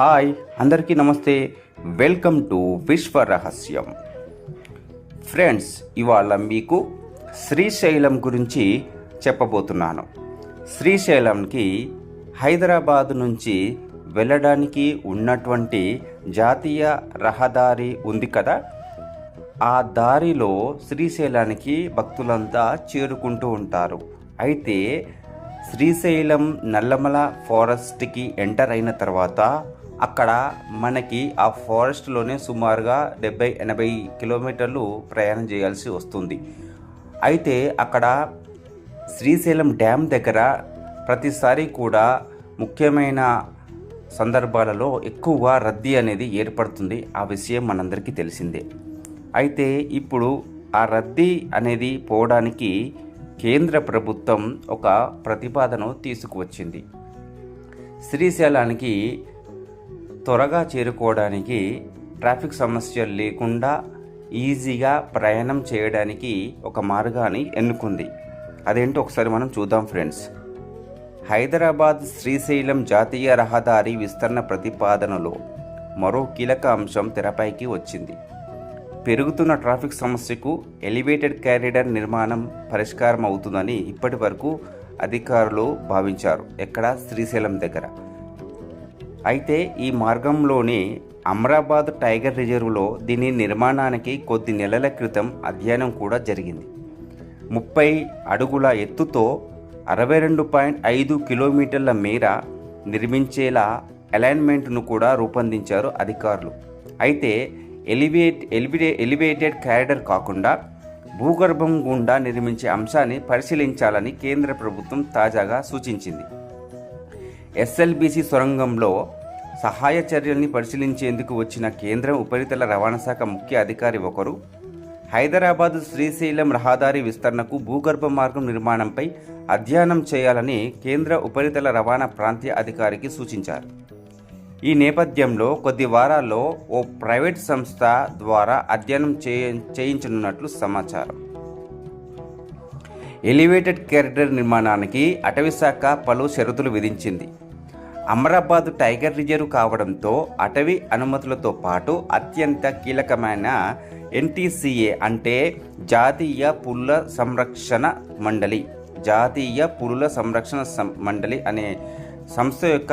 Hi అందరికీ నమస్తే. Welcome to విశ్వ రహస్యం. ఫ్రెండ్స్ ఇవాళ మీకు శ్రీశైలం గురించి చెప్పబోతున్నాను. శ్రీశైలంకి హైదరాబాద్ నుంచి వెళ్ళడానికి ఉన్నటువంటి జాతీయ రహదారి ఉంది కదా? ఆ దారిలో శ్రీశైలానికి భక్తులంతా చేరుకుంటూ ఉంటారు. అయితే శ్రీశైలం నల్లమల ఫారెస్ట్కి ఎంటర్ అయిన తర్వాత అక్కడ మనకి ఆ ఫారెస్ట్లోనే సుమారుగా డెబ్బై ఎనభై కిలోమీటర్లు ప్రయాణం చేయాల్సి వస్తుంది. అయితే అక్కడ శ్రీశైలం డ్యామ్ దగ్గర ప్రతిసారి కూడా ముఖ్యమైన సందర్భాలలో ఎక్కువగా రద్దీ అనేది ఏర్పడుతుంది. ఆ విషయం మనందరికీ తెలిసిందే. అయితే ఇప్పుడు ఆ రద్దీ అనేది పోవడానికి కేంద్ర ప్రభుత్వం ఒక ప్రతిపాదన తీసుకువచ్చింది. శ్రీశైలానికి త్వరగా చేరుకోవడానికి ట్రాఫిక్ సమస్యలు లేకుండా ఈజీగా ప్రయాణం చేయడానికి ఒక మార్గాన్ని ఎన్నుకుంది. అదేంటో ఒకసారి మనం చూద్దాం ఫ్రెండ్స్. హైదరాబాద్ శ్రీశైలం జాతీయ రహదారి విస్తరణ ప్రతిపాదనలో మరో కీలక అంశం తెరపైకి వచ్చింది. పెరుగుతున్న ట్రాఫిక్ సమస్యకు ఎలివేటెడ్ క్యారిడర్ నిర్మాణం పరిష్కారం అవుతుందని ఇప్పటి వరకు అధికారులు భావించారు. ఎక్కడ శ్రీశైలం దగ్గర. అయితే ఈ మార్గంలోని అమరాబాద్ టైగర్ రిజర్వ్లో దీని నిర్మాణానికి కొద్ది నెలల క్రితం అధ్యయనం కూడా జరిగింది. ముప్పై అడుగుల ఎత్తుతో అరవై రెండు పాయింట్ ఐదు కిలోమీటర్ల మేర నిర్మించేలా అలైన్మెంట్ను కూడా రూపొందించారు అధికారులు. అయితే ఎలివేట్ ఎలివిడే ఎలివేటెడ్ క్యారిడర్ కాకుండా భూగర్భం గుండా నిర్మించే అంశాన్ని పరిశీలించాలని కేంద్ర ప్రభుత్వం తాజాగా సూచించింది. ఎస్ఎల్బిసి సొరంగంలో సహాయ చర్యల్ని పరిశీలించేందుకు వచ్చిన కేంద్ర ఉపరితల రవాణా శాఖ ముఖ్య అధికారి ఒకరు. హైదరాబాద్ శ్రీశైలం రహదారి విస్తరణకు భూగర్భ మార్గం నిర్మాణంపై అధ్యయనం చేయాలని కేంద్ర ఉపరితల రవాణా ప్రాంతీయ అధికారికి సూచించారు. ఈ నేపథ్యంలో కొద్ది వారాల్లో ఓ ప్రైవేట్ సంస్థ ద్వారా అధ్యయనం చేయ చేయించనున్నట్లు సమాచారం. ఎలివేటెడ్ క్యారిడర్ నిర్మాణానికి అటవీశాఖ పలు షరతులు విధించింది. అమరాబాద్ టైగర్ రిజర్వ్ కావడంతో అటవీ అనుమతులతో పాటు అత్యంత కీలకమైన ఎన్టీసీఏ అంటే జాతీయ పులుల సంరక్షణ మండలి. జాతీయ పులుల సంరక్షణ సం- మండలి అనే సంస్థ యొక్క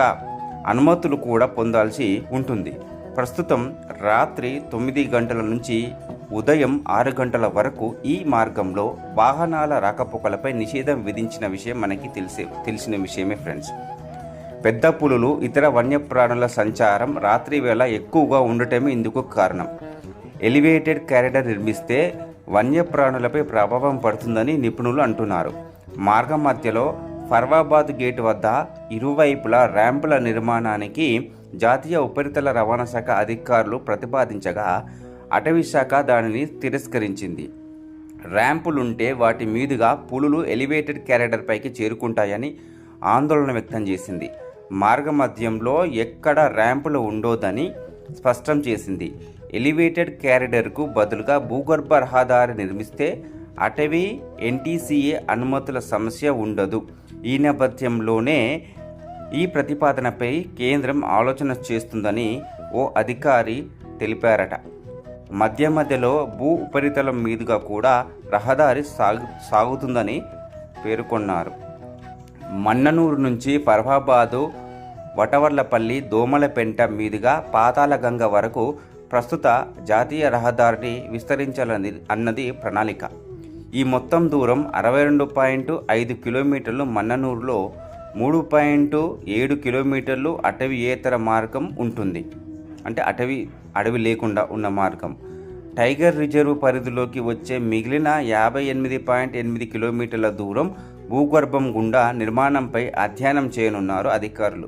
అనుమతులు కూడా పొందాల్సి ఉంటుంది. ప్రస్తుతం రాత్రి తొమ్మిది గంటల నుంచి ఉదయం ఆరు గంటల వరకు ఈ మార్గంలో వాహనాల రాకపోకలపై నిషేధం విధించిన విషయం మనకి తెలిసే తెలిసిన విషయమే ఫ్రెండ్స్. పెద్ద పులులు ఇతర వన్యప్రాణుల సంచారం రాత్రి వేళ ఎక్కువగా ఉండటమే ఇందుకు కారణం. ఎలివేటెడ్ క్యారిడర్ నిర్మిస్తే వన్యప్రాణులపై ప్రభావం పడుతుందని నిపుణులు అంటున్నారు. మార్గం మధ్యలో ఫర్వాబాద్ గేట్ వద్ద ఇరువైపులా ర్యాంపుల నిర్మాణానికి జాతీయ ఉపరితల రవాణా శాఖ అధికారులు ప్రతిపాదించగా అటవీ శాఖ దానిని తిరస్కరించింది. ర్యాంపులుంటే వాటి మీదుగా పులులు ఎలివేటెడ్ క్యారిడర్ పైకి చేరుకుంటాయని ఆందోళన వ్యక్తం చేసింది. మార్గమధ్యంలో ఎక్కడ ర్యాంపులు ఉండోదని స్పష్టం చేసింది. ఎలివేటెడ్ క్యారిడర్కు బదులుగా భూగర్భ రహదారి నిర్మిస్తే అటవీ ఎన్టీసీఏ అనుమతుల సమస్య ఉండదు. ఈ నేపథ్యంలోనే ఈ ప్రతిపాదనపై కేంద్రం ఆలోచన చేస్తుందని ఓ అధికారి తెలిపారట. మధ్య మధ్యలో భూ ఉపరితలం మీదుగా కూడా రహదారి సాగు సాగుతుందని పేర్కొన్నారు. మన్ననూరు నుంచి ఫర్హాబాదు వటవర్లపల్లి దోమలపెంట మీదుగా పాతాళగంగ వరకు ప్రస్తుత జాతీయ రహదారిని విస్తరించాలని అన్నది ప్రణాళిక. ఈ మొత్తం దూరం అరవై రెండు పాయింట్ ఐదు కిలోమీటర్లు మన్ననూరులో మూడు పాయింట్ ఏడు కిలోమీటర్లు అటవీయేతర మార్గం ఉంటుంది. అంటే అటవీ అడవి లేకుండా ఉన్న మార్గం. టైగర్ రిజర్వ్ పరిధిలోకి వచ్చే మిగిలిన యాభై ఎనిమిది పాయింట్ ఎనిమిది కిలోమీటర్ల దూరం భూగర్భం గుండా నిర్మాణంపై అధ్యయనం చేయనున్నారు అధికారులు.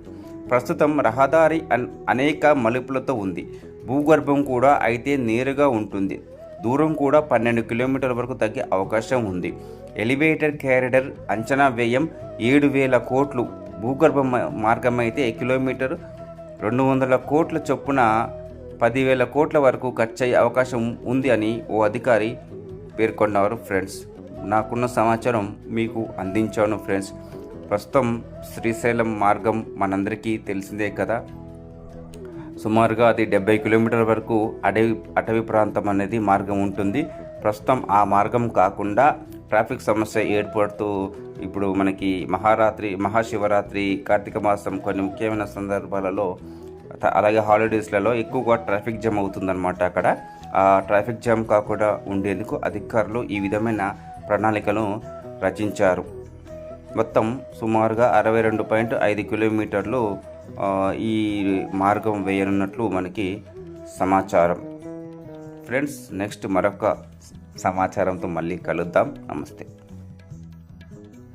ప్రస్తుతం రహదారి అన్- అనేక మలుపులతో ఉంది. భూగర్భం కూడా అయితే నేరుగా ఉంటుంది. దూరం కూడా పన్నెండు కిలోమీటర్ల వరకు తగ్గే అవకాశం ఉంది. ఎలివేటర్ క్యారిడర్ అంచనా వ్యయం ఏడు వేల కోట్లు. భూగర్భ మార్గం అయితే కిలోమీటర్ రెండు వందల కోట్ల చొప్పున పదివేల కోట్ల వరకు ఖర్చయ్యే అవకాశం ఉంది అని ఓ అధికారి పేర్కొన్నారు ఫ్రెండ్స్. నాకున్న సమాచారం మీకు అందించాను ఫ్రెండ్స్. ప్రస్తుతం శ్రీశైలం మార్గం మనందరికీ తెలిసిందే కదా. సుమారుగా అది డెబ్బై కిలోమీటర్ల వరకు అడవి అటవీ ప్రాంతం అనేది మార్గం ఉంటుంది. ప్రస్తుతం ఆ మార్గం కాకుండా ట్రాఫిక్ సమస్య ఏర్పడుతూ ఇప్పుడు మనకి మహారాత్రి మహాశివరాత్రి కార్తీక మాసం కొన్ని ముఖ్యమైన సందర్భాలలో అలాగే హాలిడేస్లలో ఎక్కువగా ట్రాఫిక్ జామ్ అవుతుందన్నమాట అక్కడ. ఆ ట్రాఫిక్ జామ్ కాకుండా ఉండేందుకు అధికారులు ఈ విధమైన ప్రణాళికను రచించారు. మొత్తం సుమారుగా అరవై రెండు పాయింట్ ఐదు కిలోమీటర్లు ఈ మార్గం వేయనున్నట్లు మనకి సమాచారం. ఫ్రెండ్స్ నెక్స్ట్ మరొక సమాచారంతో మళ్ళీ కలుద్దాం. నమస్తే.